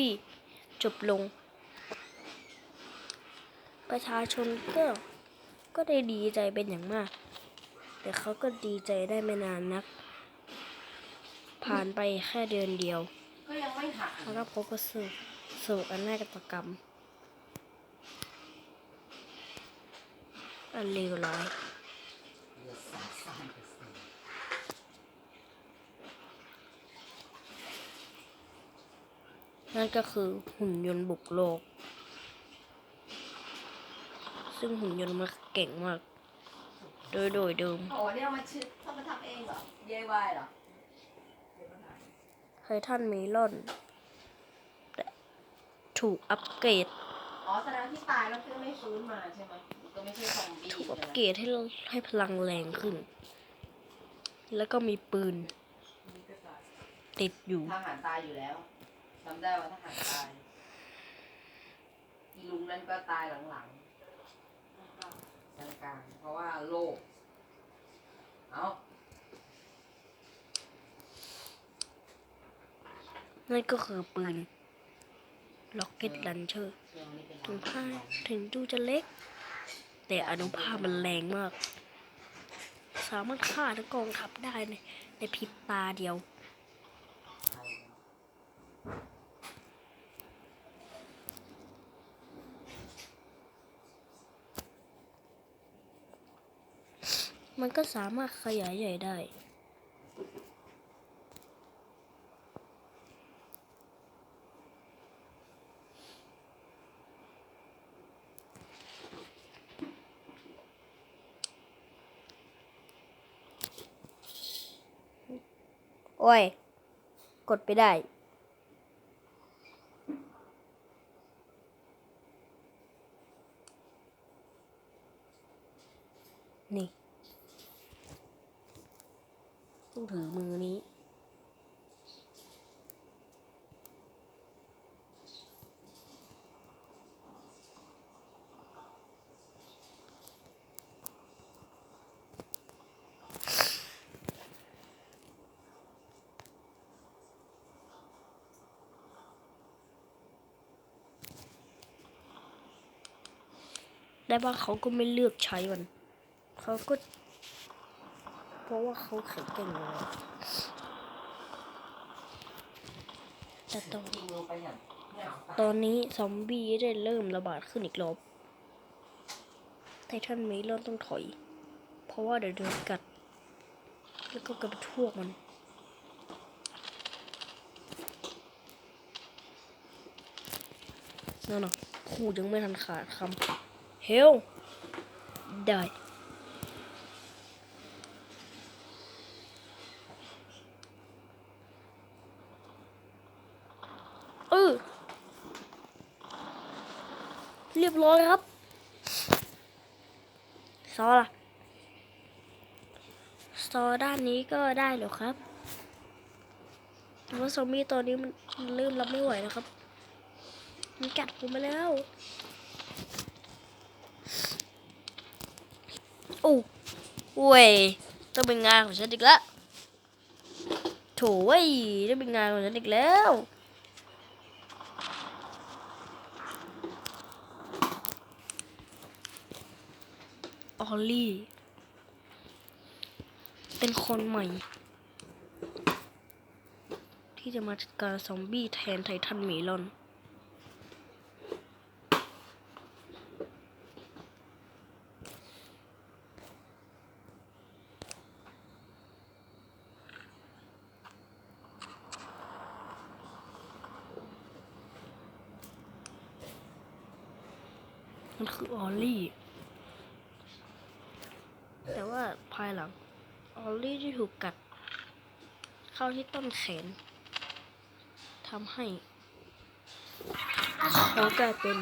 พี่จบลง ประชาชนก็ก็ได้ดีใจเป็นอย่างมาก แต่เขาก็ดีใจได้ไม่นานนัก ผ่านไปแค่เดือนเดียว ก็ยังไม่หักเขาก็พบกับสู่สู่อันนาฏกรรม อันเลวร้าย เหลือสามสามเปอร์เซ็นต์ นั่นก็คือหุ่นยนต์บุกโลก ซึ่งหุ่นยนต์มันเก่งมาก โดยโดยเดิมโอ้เนี่ยเอามาชื่อทำมาทำเองเหรอ DIY เหรอไททันเมลอนแต่ถูกอัปเกรด อ๋อแสดงว่าที่ตายแล้วคือไม่ฟื้นมาใช่ไหมมันก็ไม่ใช่ซอมบี้ถูกอัปใช่ไหมเกรดให้เราให้พลังแรงขึ้น แล้วก็มีปืน ติดอยู่ทหารตายอยู่แล้ว จำได้ว่าทหารตายอีลุงนั่นก็ตายหลังๆกลางๆเพราะว่าโลกเอานั่นก็คือปืน Rocket Launcher เรื่องนี้เป็นถึงผ้าถึงดูจะเล็ก แต่อนุภาพมันแรงมาก สามารถฆ่าทั้งกองทัพได้ในในพริบตาเดียว มันก็สามารถขยายใหญ่ได้ โอ้ย กดไปได้นี่ ต้องถือมือนี้ได้ว่าเขาก็ไม่เลือกใช้มัน เขาก็ เพราะว่าเขาแข็งแกร่งอยู่แล้วแต่ตอนนี่ยเอาตอนนี้ซอมบี้ได้เริ่มระบาดขึ้นอีกรอบไททันเมลอนต้องถอย เพราะว่าเดี๋ยวโดนกัด แล้วก็กระทั่วมันนั่นน่ะคู่ยังไม่ทันขาดคำเฮลได้ เออ เรียบร้อยครับซอล่ะซอด้านนี้ก็ได้หรอครับแต่ว่าซอมบี้ตอนนี้มันมันเริ่มรับไม่ไหวแล้วครับ มันกัดผมไปแล้ว โอ้เว้ยต้องเป็นงานของฉันอีกแล้วโถเว้ยต้องเป็นงานของฉันอีกแล้ว อลลี่ เป็นคนใหม่ ที่จะมาจัดการซอมบี้แทนไททันเมลอนมันคือออลลี่ แต่ว่าภายหลังออลลี่ที่ถูกกัด เข้าที่ต้นแขนทำให้เขากลายเป็น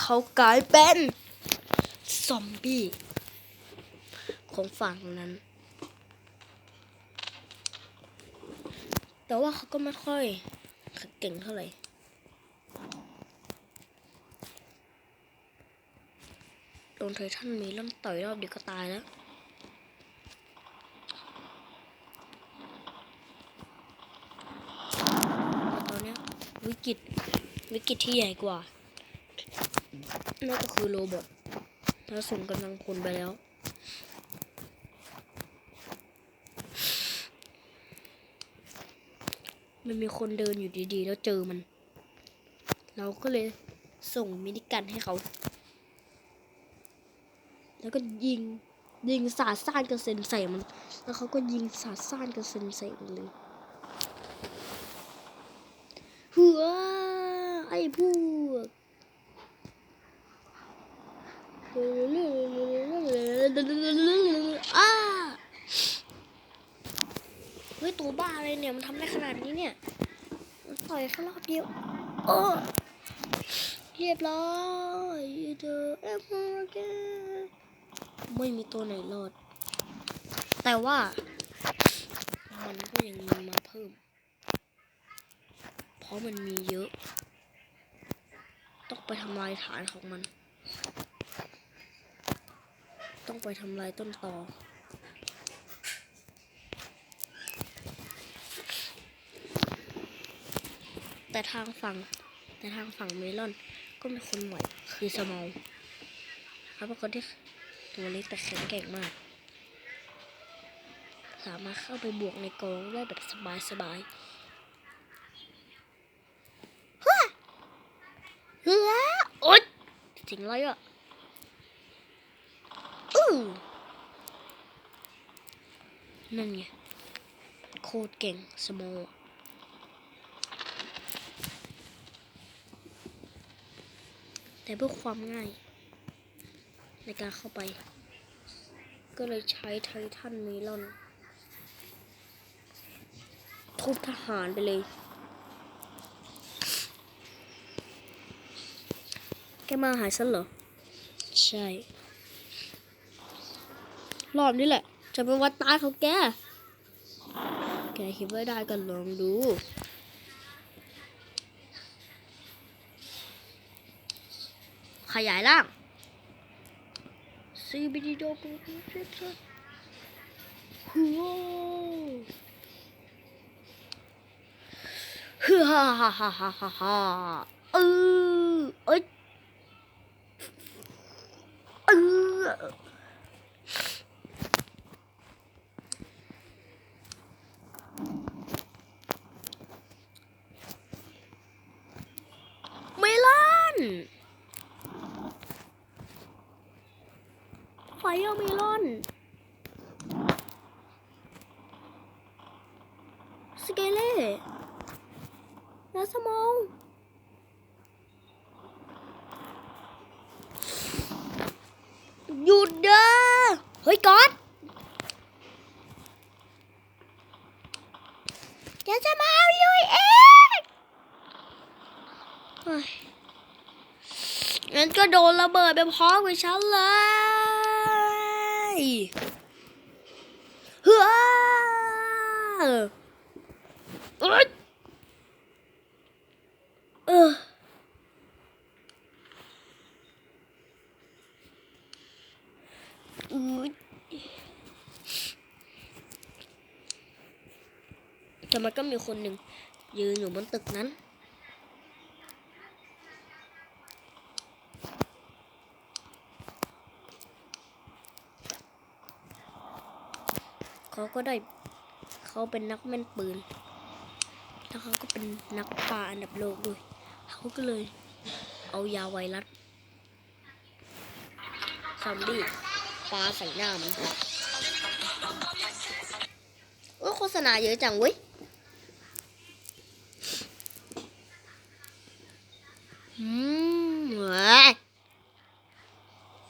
เขากลายเป็นซอมบี้ของฝั่งนั้น แต่ว่าเขาก็ไม่ค่อยเก่งเท่าไหร่ ดนไททันมีล้มต่อยรอบเดียวก็ตายแล้วตอนนี้วิกฤตวิกฤตที่ใหญ่กว่านั่นก็คือโรบอทแล้วส่งกำลังพลไปแล้วมันมีคนเดินอยู่ดีๆ แล้วเจอมัน เราก็เลยส่งมินิกันให้เขา แล้วก็ยิงยิงสาดซ่านกระเซ็นใส่มัน แล้วเขาก็ยิงสาดซ่านกระเซ็นใส่มันเลยหัวไอ้พวกอ้าเฮ้ยตัวบ้าอะไรเนี่ยมันทำได้ขนาดนี้เนี่ยมันต่อยแค่รอบเดียวโอ้เรียบร้อยเดอเอฟเก ไม่มีตัวไหนรอด แต่ว่า มันก็ยังมีมาเพิ่ม เพราะมันมีเยอะ ต้องไปทำลายฐานของมัน ต้องไปทำลายต้นตอแต่ทางฝั่งแต่ทางฝั่งเมลอนก็มีคนไหวคือสมอลเขาเป็นคนที่ ตัวเล็กแต่แข็งแกร่งมาก สามารถเข้าไปบวกในกองได้แบบสบายสบายๆฮ่าเฮ้อโอ๊ยจริงไรอะอู้นั่นไง โคตรเก่งสมอแต่เพื่อความง่าย ในการเข้าไป ก็เลยใช้ไททันเมลอนทุบทหารไปเลย แกมาหาฉันเหรอ ใช่ รอบนี้แหละ จะเป็นวันตายของแก แกคิดว่าได้ก็ลองดูขยายร่าง ซีบีดีโดปูปูเจ็ดหัวฮ่าฮ่าฮ่าฮ่าฮ่าฮ่าฮ่าเออเอ้ยเออเมลอนไฟ เอาเมลอนสเกเล่แล้วสมองหยุดเด้อเฮ้ยก๊อตจะจะมาเอาลุยเองเฮ้ยงั้นก็โดนระเบิดไปพร้อมกับฉันเลย เฮ้อเอ้ยเอออือแต่มันก็มีคนหนึ่งยืนอยู่บนตึกนั้น เขาก็ได้เขาเป็นนักแม่นปืน แล้วเขาก็เป็นนักปลาอันดับโลกด้วย เขาก็เลยเอายาไวรัสซอมบี้ปลาใส่หน้ามันโอ้โฆษณาเยอะจังเว้ยอืมเว้ย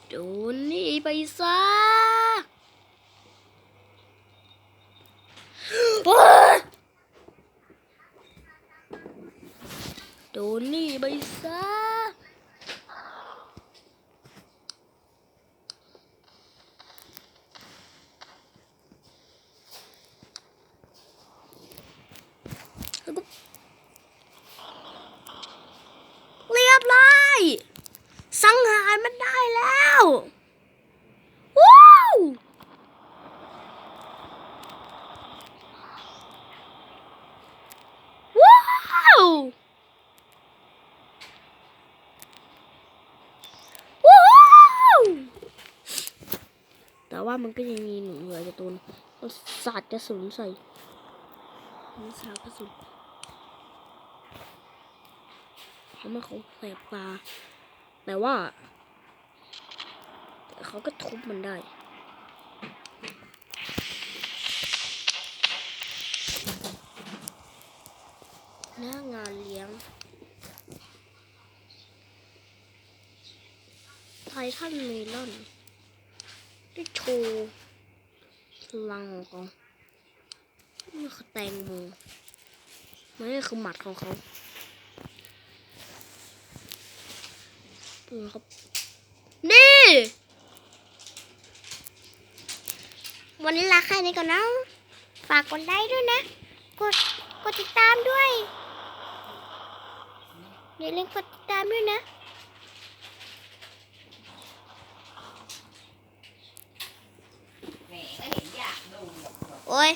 โดนนี่ไปซะโอ๊ย โดนนี่ไปซะเรียบร้อยสังหารมันได้แล้วาวว้าว ว่ามันก็ยังมีหนูเหลือจะตัวนึงมันสาดกระสุนใส่มันสาดกระสุนเขามาเขาแสบตาแต่ว่าเขาก็ทุบมันได้หน้างานเลี้ยงไททันเมลอน ได้โชว์พลังของเขานี่คือแตงโมนี่คือหมัดของเขาดูนะครับ นี่ วันนี้ลาแค่นี้ก่อนนะ ฝากกดไลค์ด้วยนะ กด กดติดตามด้วย อย่าลืมกดติดตามด้วยนะ แหมก็เห็นอยากดู โอ้ย